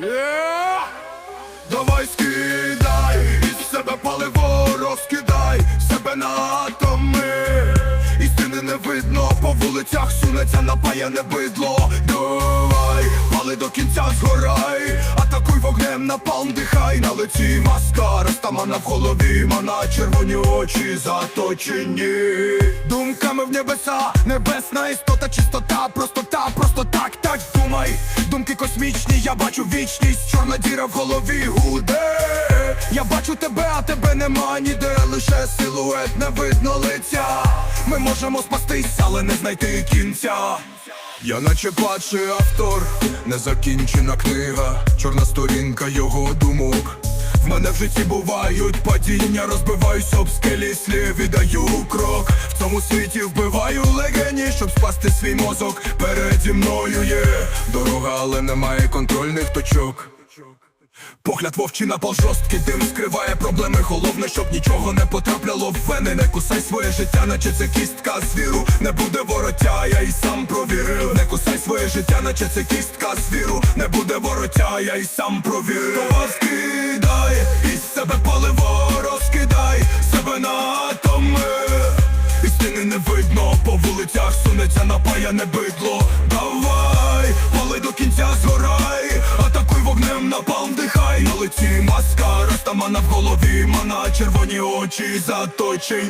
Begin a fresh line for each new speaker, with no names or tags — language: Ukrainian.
Yeah! Давай скидай, із себе паливо розкидай, себе на атоми. Істини не видно, по вулицях сунеться напаяне бидло. Давай, пали до кінця згорай, атакуй вогнем напалм дихай на лиці маска, розтамана в голові, мана червоні очі заточені. Думками в небеса, небесна істота, чистота, Думки космічні, я бачу вічність, чорна діра в голові гуде. Я бачу тебе, а тебе нема ніде, лише силует, не видно лиця. Ми можемо спастись, але не знайти кінця. Я наче падший автор, незакінчена книга, чорна сторінка його думок. В мене в житті бувають падіння, розбиваюсь об скелі слів і даю крок. В цьому світі вбиваю легені, щоб спасти свій мозок. Переді мною є дорога, але немає контрольних точок. Погляд вовчий напал жорсткий дим скриває проблеми. Головне, щоб нічого не потрапляло в вени. Не кусай своє життя, наче це кістка звіру. Не буде вороття, я і сам провірив. Не кусай своє життя, наче це кістка звіру. Не буде вороття, я і сам провірив. То вас кидай, із себе паливо розкидай, себе на атоми. Істини не видно, по вулицях сунеться напаяне бидло. Давай, лиці маска, розтамана в голові, мана червоні очі заточені.